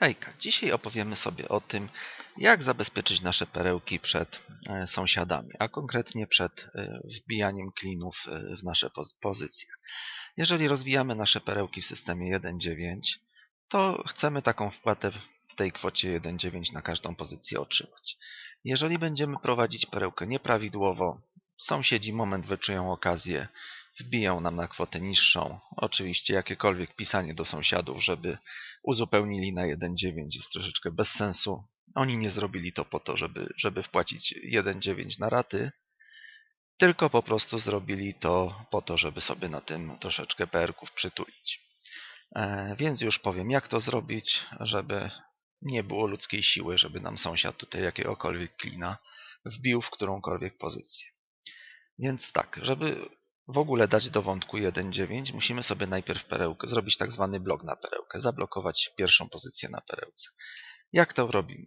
Hejka, dzisiaj opowiemy sobie o tym, jak zabezpieczyć nasze perełki przed e, sąsiadami, a konkretnie przed e, wbijaniem klinów e, w nasze poz- pozycje. Jeżeli rozwijamy nasze perełki w systemie 1.9, to chcemy taką wpłatę w tej kwocie 1.9 na każdą pozycję otrzymać. Jeżeli będziemy prowadzić perełkę nieprawidłowo, sąsiedzi moment wyczują okazję, wbiją nam na kwotę niższą. Oczywiście jakiekolwiek pisanie do sąsiadów, żeby uzupełnili na 1.9 jest troszeczkę bez sensu. Oni nie zrobili to po to, żeby, żeby wpłacić 1.9 na raty, tylko po prostu zrobili to po to, żeby sobie na tym troszeczkę PR-ków przytulić. E, więc już powiem, jak to zrobić, żeby nie było ludzkiej siły, żeby nam sąsiad tutaj jakiegokolwiek klina wbił w którąkolwiek pozycję. Więc tak, żeby w ogóle dać do wątku 1.9, musimy sobie najpierw perełkę, zrobić tak zwany blok na perełkę, zablokować pierwszą pozycję na perełce. Jak to robimy?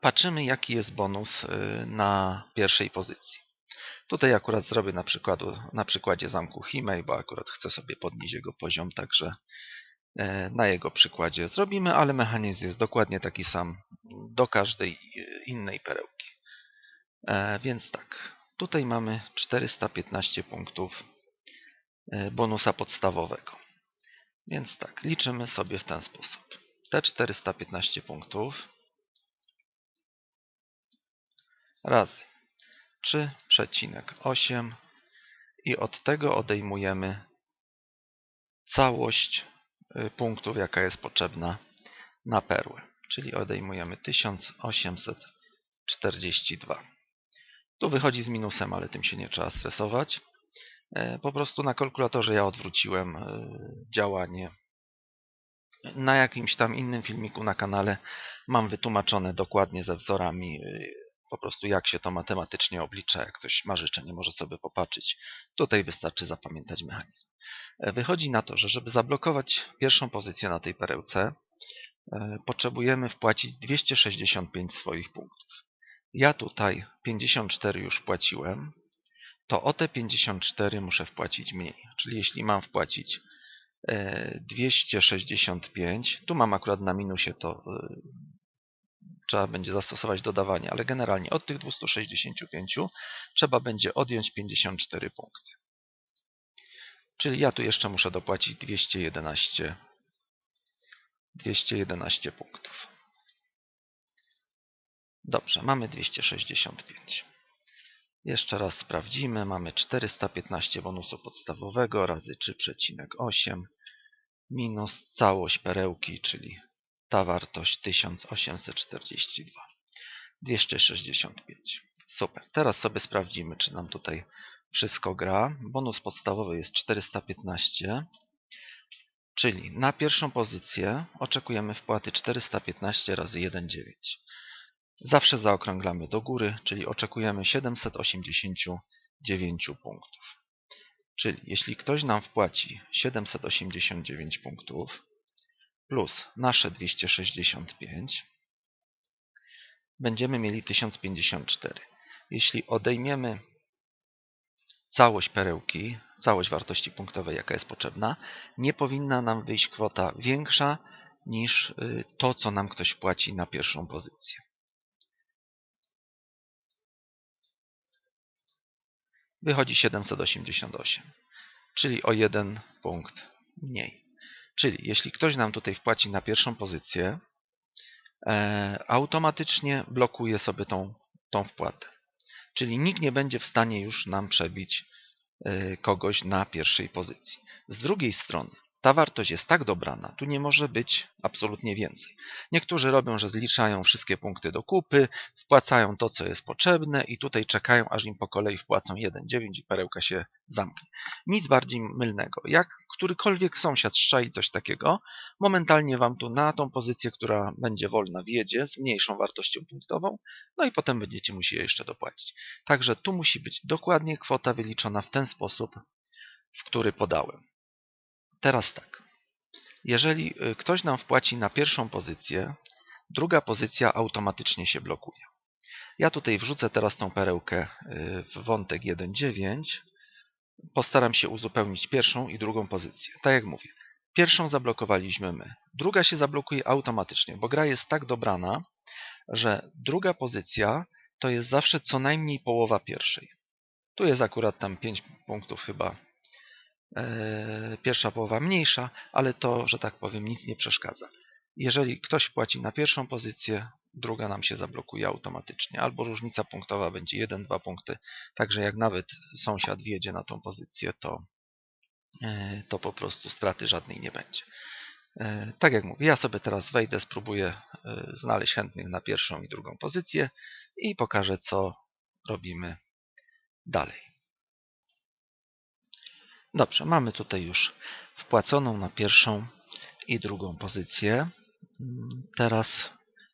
Patrzymy, jaki jest bonus y, na pierwszej pozycji. Tutaj akurat zrobię na, przykładu, na przykładzie zamku Himei, bo akurat chcę sobie podnieść jego poziom, także e, na jego przykładzie zrobimy, ale mechanizm jest dokładnie taki sam do każdej y, innej perełki. E, Więc tak, tutaj mamy 415 punktów e, bonusa podstawowego. Więc tak, liczymy sobie w ten sposób. Te 415 punktów razy 3,8 i od tego odejmujemy całość y, punktów, jaka jest potrzebna na perłę. Czyli odejmujemy 1842. Tu wychodzi z minusem, ale tym się nie trzeba stresować. E, Po prostu na kalkulatorze ja odwróciłem e, działanie. Na jakimś tam innym filmiku na kanale mam wytłumaczone dokładnie ze wzorami, e, po prostu jak się to matematycznie oblicza. Jak ktoś ma życzenie, może sobie popatrzeć. Tutaj wystarczy zapamiętać mechanizm. Wychodzi na to, że żeby zablokować pierwszą pozycję na tej perełce, potrzebujemy wpłacić 265 swoich punktów. Ja tutaj 54 już wpłaciłem, to o te 54 muszę wpłacić mniej. Czyli jeśli mam wpłacić e, 265, tu mam akurat na minusie to e, trzeba będzie zastosować dodawanie, ale generalnie od tych 265 trzeba będzie odjąć 54 punkty. Czyli ja tu jeszcze muszę dopłacić 211, 211 punktów. Dobrze, mamy 265. Jeszcze raz sprawdzimy. Mamy 415 bonusu podstawowego razy 3,8 minus całość perełki, czyli ta wartość 1842. 265. Super. Teraz sobie sprawdzimy, czy nam tutaj wszystko gra. Bonus podstawowy jest 415, czyli na pierwszą pozycję oczekujemy wpłaty 415 razy 1,9. Zawsze zaokrąglamy do góry, czyli oczekujemy 789 punktów. Czyli jeśli ktoś nam wpłaci 789 punktów plus nasze 265, będziemy mieli 1054. Jeśli odejmiemy całość perełki, całość wartości punktowej, jaka jest potrzebna, nie powinna nam wyjść kwota większa niż y, to, co nam ktoś wpłaci na pierwszą pozycję. Wychodzi 788, czyli o jeden punkt mniej. Czyli jeśli ktoś nam tutaj wpłaci na pierwszą pozycję, e, automatycznie blokuje sobie tą, tą wpłatę. Czyli nikt nie będzie w stanie już nam przebić e, kogoś na pierwszej pozycji. Z drugiej strony, ta wartość jest tak dobrana, tu nie może być absolutnie więcej. Niektórzy robią, że zliczają wszystkie punkty do kupy, wpłacają to, co jest potrzebne i tutaj czekają, aż im po kolei wpłacą 1,9 i perełka się zamknie. Nic bardziej mylnego. Jak którykolwiek sąsiad szczai coś takiego, momentalnie Wam tu na tą pozycję, która będzie wolna, wjedzie z mniejszą wartością punktową, no i potem będziecie musieli jeszcze dopłacić. Także tu musi być dokładnie kwota wyliczona w ten sposób, w który podałem. Teraz tak. Jeżeli y, ktoś nam wpłaci na pierwszą pozycję, druga pozycja automatycznie się blokuje. Ja tutaj wrzucę teraz tą perełkę y, w wątek 1.9. Postaram się uzupełnić pierwszą i drugą pozycję. Tak jak mówię, Pierwszą zablokowaliśmy my. Druga się zablokuje automatycznie, bo gra jest tak dobrana, że druga pozycja to jest zawsze co najmniej połowa pierwszej. Tu jest akurat tam 5 punktów chyba. E, Pierwsza połowa mniejsza, ale to, że tak powiem, nic nie przeszkadza. Jeżeli ktoś wpłaci na pierwszą pozycję, druga nam się zablokuje automatycznie, albo różnica punktowa będzie 1-2 punkty. Także jak nawet sąsiad wjedzie na tą pozycję, to, e, to po prostu straty żadnej nie będzie. E, Tak jak mówię, ja sobie teraz wejdę, spróbuję znaleźć chętnych na pierwszą i drugą pozycję i pokażę, co robimy dalej. Dobrze, mamy tutaj już wpłaconą na pierwszą i drugą pozycję. Teraz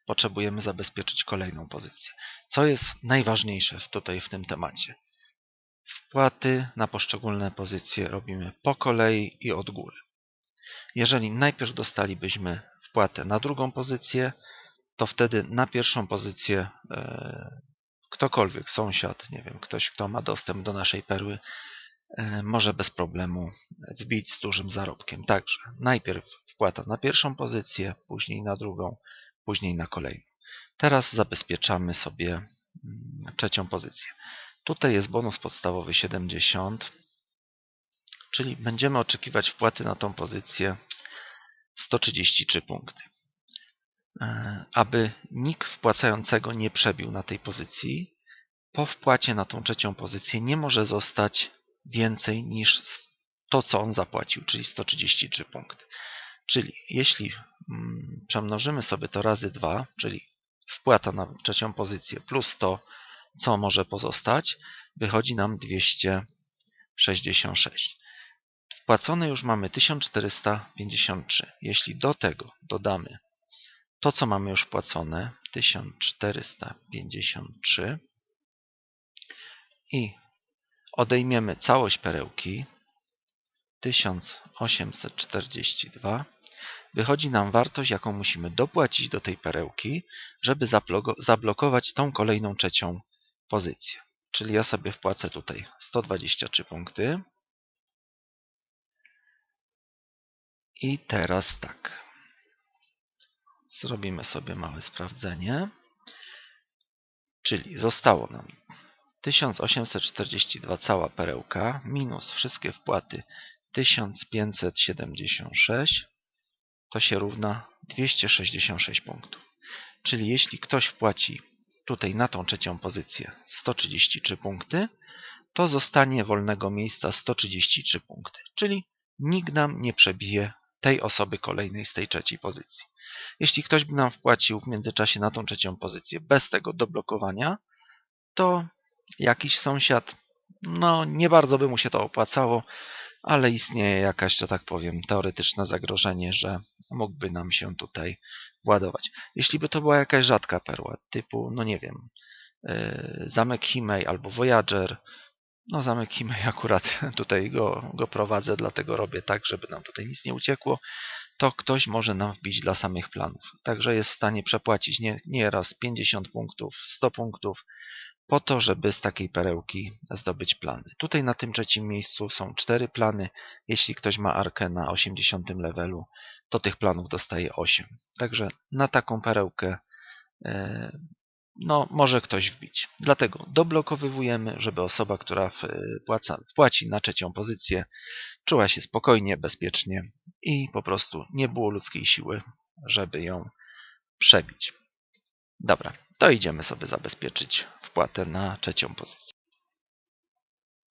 potrzebujemy zabezpieczyć kolejną pozycję. Co jest najważniejsze tutaj w tym temacie? Wpłaty na poszczególne pozycje robimy po kolei i od góry. Jeżeli najpierw dostalibyśmy wpłatę na drugą pozycję, to wtedy na pierwszą pozycję e, ktokolwiek, sąsiad, nie wiem, ktoś, kto ma dostęp do naszej perły, może bez problemu wbić z dużym zarobkiem. Także najpierw wpłata na pierwszą pozycję, później na drugą, później na kolejną. Teraz zabezpieczamy sobie mm, trzecią pozycję. Tutaj jest bonus podstawowy 70, czyli będziemy oczekiwać wpłaty na tą pozycję 133 punkty. E, Aby nikt wpłacającego nie przebił na tej pozycji, po wpłacie na tą trzecią pozycję nie może zostać więcej niż to, co on zapłacił, czyli 133 punkty. Czyli jeśli mm, przemnożymy sobie to razy 2, czyli wpłata na trzecią pozycję plus to, co może pozostać, wychodzi nam 266. Wpłacone już mamy 1453. Jeśli do tego dodamy to, co mamy już wpłacone, 1453 i odejmiemy całość perełki, 1842, wychodzi nam wartość, jaką musimy dopłacić do tej perełki, żeby zablokować tą kolejną trzecią pozycję. Czyli ja sobie wpłacę tutaj 123 punkty. I teraz tak. Zrobimy sobie małe sprawdzenie. Czyli zostało nam 1842 cała perełka minus wszystkie wpłaty 1576 to się równa 266 punktów. Czyli jeśli ktoś wpłaci tutaj na tą trzecią pozycję 133 punkty, to zostanie wolnego miejsca 133 punkty. Czyli nikt nam nie przebije tej osoby kolejnej z tej trzeciej pozycji. Jeśli ktoś by nam wpłacił w międzyczasie na tą trzecią pozycję bez tego doblokowania, to jakiś sąsiad, no nie bardzo by mu się to opłacało, ale istnieje jakaś, że tak powiem, teoretyczne zagrożenie, że mógłby nam się tutaj władować. Jeśli by to była jakaś rzadka perła, typu, no nie wiem, yy, zamek Himei albo Voyager, no zamek Himei akurat tutaj go, go prowadzę, dlatego robię tak, żeby nam tutaj nic nie uciekło, to ktoś może nam wbić dla samych planów. Także jest w stanie przepłacić nie, nie raz 50 punktów, 100 punktów, po to, żeby z takiej perełki zdobyć plany. Tutaj na tym trzecim miejscu są cztery plany. Jeśli ktoś ma arkę na 80 levelu, to tych planów dostaje 8. Także na taką perełkę e, no, może ktoś wbić. Dlatego doblokowywujemy, żeby osoba, która wpłaca, wpłaci na trzecią pozycję, czuła się spokojnie, bezpiecznie i po prostu nie było ludzkiej siły, żeby ją przebić. Dobra, to idziemy sobie zabezpieczyć wpłatę na trzecią pozycję.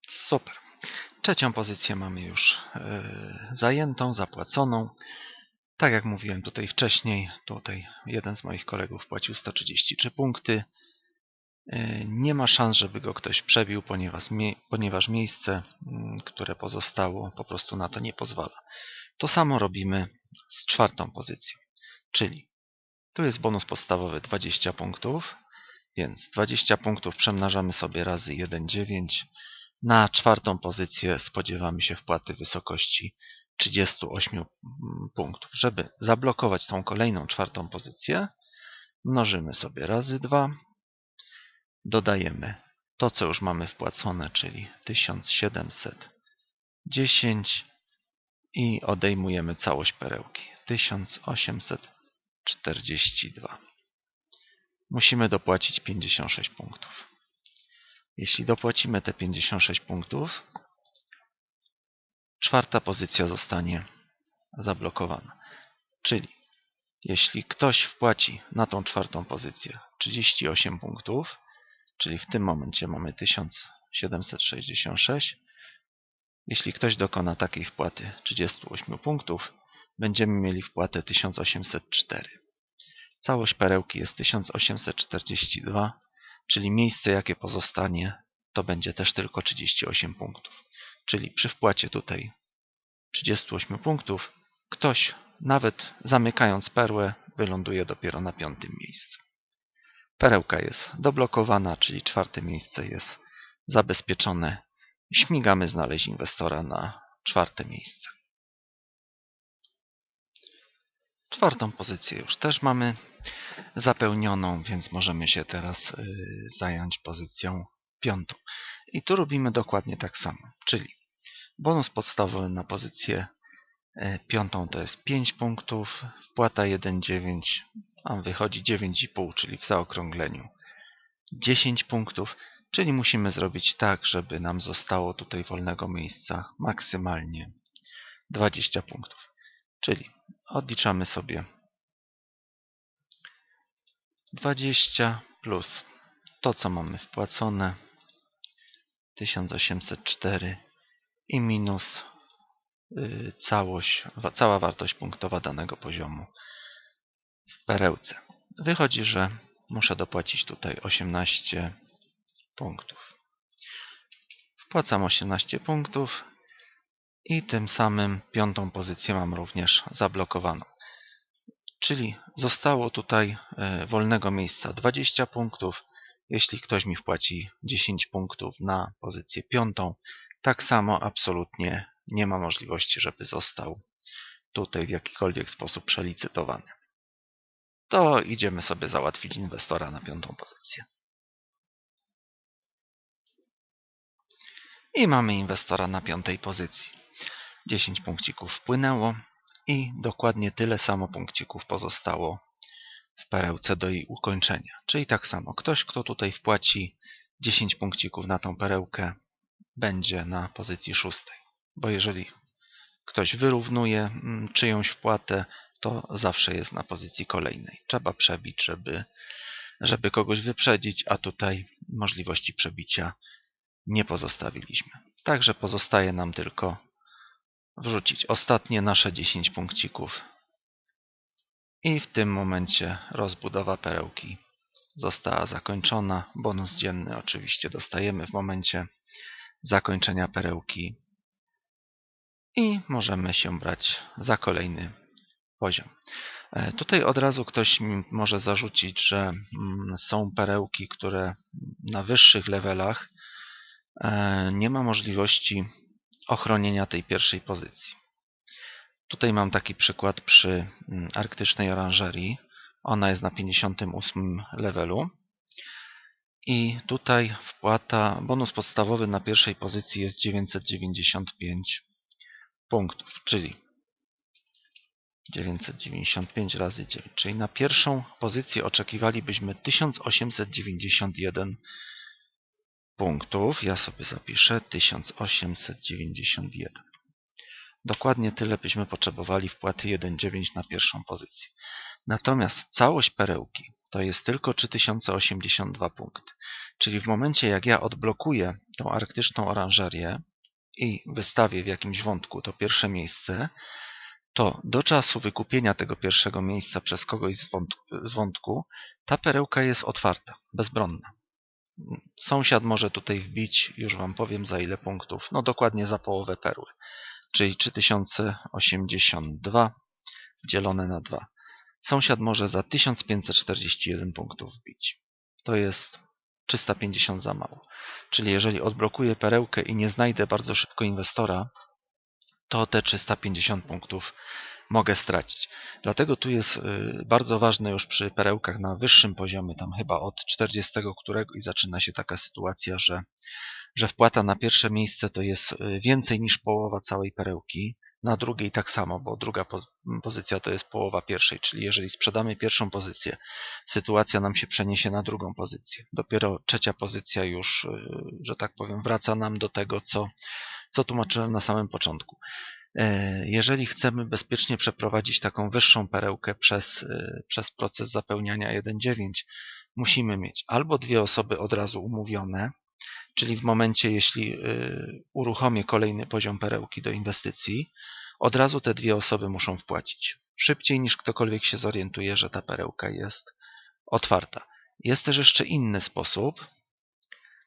Super. Trzecią pozycję mamy już yy, zajętą, zapłaconą. Tak jak mówiłem tutaj wcześniej, tutaj jeden z moich kolegów płacił 133 punkty. Yy, Nie ma szans, żeby go ktoś przebił, ponieważ, mie ponieważ miejsce, mm, które pozostało, po prostu na to nie pozwala. To samo robimy z czwartą pozycją, czyli tu jest bonus podstawowy 20 punktów, więc 20 punktów przemnażamy sobie razy 1,9. Na czwartą pozycję spodziewamy się wpłaty wysokości 38 punktów. Żeby zablokować tą kolejną czwartą pozycję, mnożymy sobie razy 2, dodajemy to, co już mamy wpłacone, czyli 1710 i odejmujemy całość perełki. 1842. Musimy dopłacić 56 punktów. Jeśli dopłacimy te 56 punktów, czwarta pozycja zostanie zablokowana. Czyli jeśli ktoś wpłaci na tą czwartą pozycję 38 punktów, czyli w tym momencie mamy 1766, jeśli ktoś dokona takiej wpłaty 38 punktów, będziemy mieli wpłatę 1804. Całość perełki jest 1842, czyli miejsce jakie pozostanie to będzie też tylko 38 punktów. Czyli przy wpłacie tutaj 38 punktów ktoś nawet zamykając perłę wyląduje dopiero na piątym miejscu. Perełka jest doblokowana, czyli czwarte miejsce jest zabezpieczone. Śmigamy znaleźć inwestora na czwarte miejsce. Czwartą pozycję już też mamy zapełnioną, więc możemy się teraz y, zająć pozycją piątą. I tu robimy dokładnie tak samo, czyli bonus podstawowy na pozycję y, piątą to jest 5 punktów, wpłata 1,9, a wychodzi 9,5, czyli w zaokrągleniu 10 punktów, czyli musimy zrobić tak, żeby nam zostało tutaj wolnego miejsca maksymalnie 20 punktów. Czyli odliczamy sobie 20 plus to, co mamy wpłacone 1804 i minus yy, całość, cała wartość punktowa danego poziomu w perełce. Wychodzi, że muszę dopłacić tutaj 18 punktów. Wpłacam 18 punktów i tym samym piątą pozycję mam również zablokowaną. Czyli zostało tutaj e, wolnego miejsca 20 punktów. Jeśli ktoś mi wpłaci 10 punktów na pozycję piątą, tak samo absolutnie nie ma możliwości, żeby został tutaj w jakikolwiek sposób przelicytowany. To idziemy sobie załatwić inwestora na piątą pozycję. I mamy inwestora na piątej pozycji. 10 punkcików wpłynęło i dokładnie tyle samo punkcików pozostało w perełce do jej ukończenia. Czyli tak samo, ktoś kto tutaj wpłaci 10 punkcików na tą perełkę będzie na pozycji szóstej. Bo jeżeli ktoś wyrównuje mm, czyjąś wpłatę, to zawsze jest na pozycji kolejnej. Trzeba przebić, żeby, żeby kogoś wyprzedzić, a tutaj możliwości przebicia nie pozostawiliśmy. Także pozostaje nam tylko wrzucić ostatnie nasze 10 punkcików. I w tym momencie rozbudowa perełki została zakończona. Bonus dzienny oczywiście dostajemy w momencie zakończenia perełki. I możemy się brać za kolejny poziom. E, tutaj od razu ktoś może zarzucić, że mm, są perełki, które na wyższych levelach nie ma możliwości ochronienia tej pierwszej pozycji. Tutaj mam taki przykład przy mm, arktycznej oranżerii. Ona jest na 58 levelu. I tutaj wpłata, bonus podstawowy na pierwszej pozycji jest 995 punktów, czyli 995 razy 9, czyli na pierwszą pozycję oczekiwalibyśmy 1891 punktów. Ja sobie zapiszę 1891. Dokładnie tyle byśmy potrzebowali wpłaty 1,9 na pierwszą pozycję. Natomiast całość perełki to jest tylko 3082 punkty. Czyli w momencie jak ja odblokuję tą arktyczną oranżerię i wystawię w jakimś wątku to pierwsze miejsce, to do czasu wykupienia tego pierwszego miejsca przez kogoś z wątku, z wątku ta perełka jest otwarta, bezbronna. Sąsiad może tutaj wbić, już Wam powiem za ile punktów, no dokładnie za połowę perły, czyli 3082 dzielone na 2. Sąsiad może za 1541 punktów wbić. To jest 350 za mało. Czyli jeżeli odblokuję perełkę i nie znajdę bardzo szybko inwestora, to te 350 punktów mogę stracić. Dlatego tu jest y, bardzo ważne już przy perełkach na wyższym poziomie, tam chyba od 40 którego i zaczyna się taka sytuacja, że, że wpłata na pierwsze miejsce to jest y, więcej niż połowa całej perełki, na drugiej tak samo, bo druga poz pozycja to jest połowa pierwszej, czyli jeżeli sprzedamy pierwszą pozycję, sytuacja nam się przeniesie na drugą pozycję. Dopiero trzecia pozycja już, y, że tak powiem, wraca nam do tego, co, co tłumaczyłem na samym początku. E, jeżeli chcemy bezpiecznie przeprowadzić taką wyższą perełkę przez, y, przez proces zapełniania 1.9, musimy mieć albo dwie osoby od razu umówione, czyli w momencie, jeśli y, uruchomię kolejny poziom perełki do inwestycji, od razu te dwie osoby muszą wpłacić. Szybciej niż ktokolwiek się zorientuje, że ta perełka jest otwarta. Jest też jeszcze inny sposób.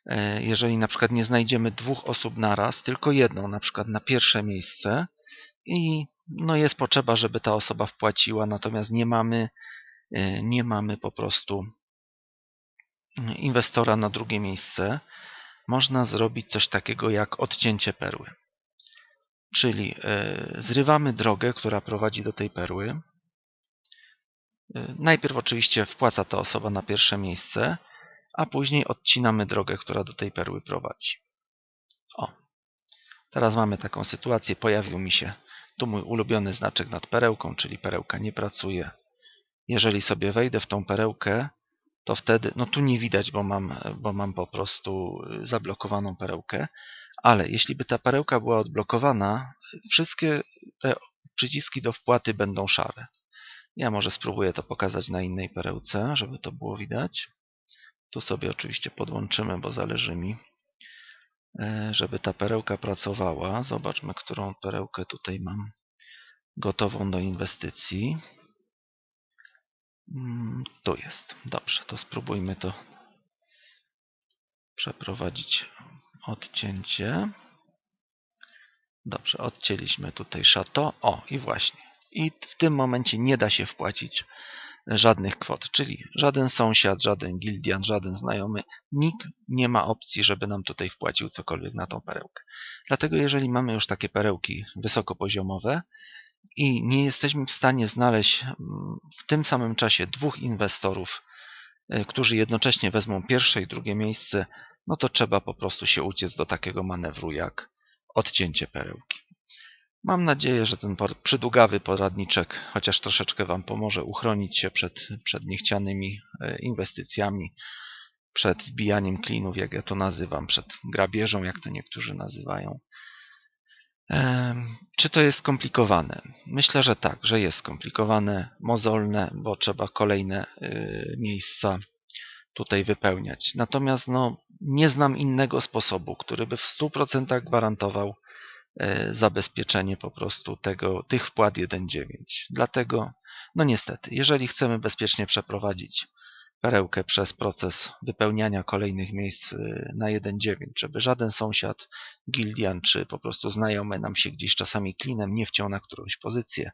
E, jeżeli na przykład nie znajdziemy dwóch osób naraz, tylko jedną, na przykład na pierwsze miejsce i no jest potrzeba, żeby ta osoba wpłaciła, natomiast nie mamy, e, nie mamy po prostu inwestora na drugie miejsce, można zrobić coś takiego jak odcięcie perły. Czyli e, zrywamy drogę, która prowadzi do tej perły. Najpierw oczywiście wpłaca ta osoba na pierwsze miejsce, a później odcinamy drogę, która do tej perły prowadzi. Teraz mamy taką sytuację. Pojawił mi się tu mój ulubiony znaczek nad perełką, czyli perełka nie pracuje. Jeżeli sobie wejdę w tą perełkę, to wtedy, no tu nie widać, bo mam, bo mam po prostu y, zablokowaną perełkę, ale jeśli by ta perełka była odblokowana, wszystkie te przyciski do wpłaty będą szare. Ja może spróbuję to pokazać na innej perełce, żeby to było widać. Tu sobie oczywiście podłączymy, bo zależy mi, żeby ta perełka pracowała. Zobaczmy, którą perełkę tutaj mam gotową do inwestycji. Mm, tu jest. Dobrze, to spróbujmy to przeprowadzić odcięcie. Dobrze, odcięliśmy tutaj szato. O, i właśnie. I w tym momencie nie da się wpłacić żadnych kwot, czyli żaden sąsiad, żaden gildian, żaden znajomy, nikt nie ma opcji, żeby nam tutaj wpłacił cokolwiek na tą perełkę. Dlatego jeżeli mamy już takie perełki wysokopoziomowe, i nie jesteśmy w stanie znaleźć mm, w tym samym czasie dwóch inwestorów, e, którzy jednocześnie wezmą pierwsze i drugie miejsce, no to trzeba po prostu się uciec do takiego manewru jak odcięcie perełki. Mam nadzieję, że ten przydługawy poradniczek chociaż troszeczkę Wam pomoże uchronić się przed, przed niechcianymi e, inwestycjami, przed wbijaniem klinów, jak ja to nazywam, przed grabieżą, jak to niektórzy nazywają. Czy to jest skomplikowane? Myślę, że tak, że jest skomplikowane, mozolne, bo trzeba kolejne y, miejsca tutaj wypełniać. Natomiast no, nie znam innego sposobu, który by w 100% gwarantował zabezpieczenie po prostu tego, tych wpłat 1.9. Dlatego, no niestety, jeżeli chcemy bezpiecznie przeprowadzić perełkę przez proces wypełniania kolejnych miejsc y, na 1.9, żeby żaden sąsiad, gildian czy po prostu znajomy nam się gdzieś czasami klinem nie wciął na którąś pozycję,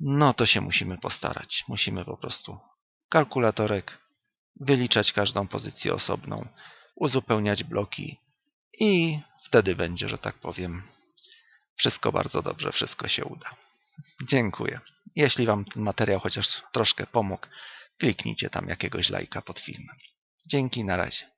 no to się musimy postarać. Musimy po prostu kalkulatorek, wyliczać każdą pozycję osobną, uzupełniać bloki i wtedy będzie, że tak powiem, wszystko bardzo dobrze, wszystko się uda. Dziękuję. Jeśli Wam ten materiał chociaż troszkę pomógł, kliknijcie tam jakiegoś lajka pod filmem. Dzięki, na razie.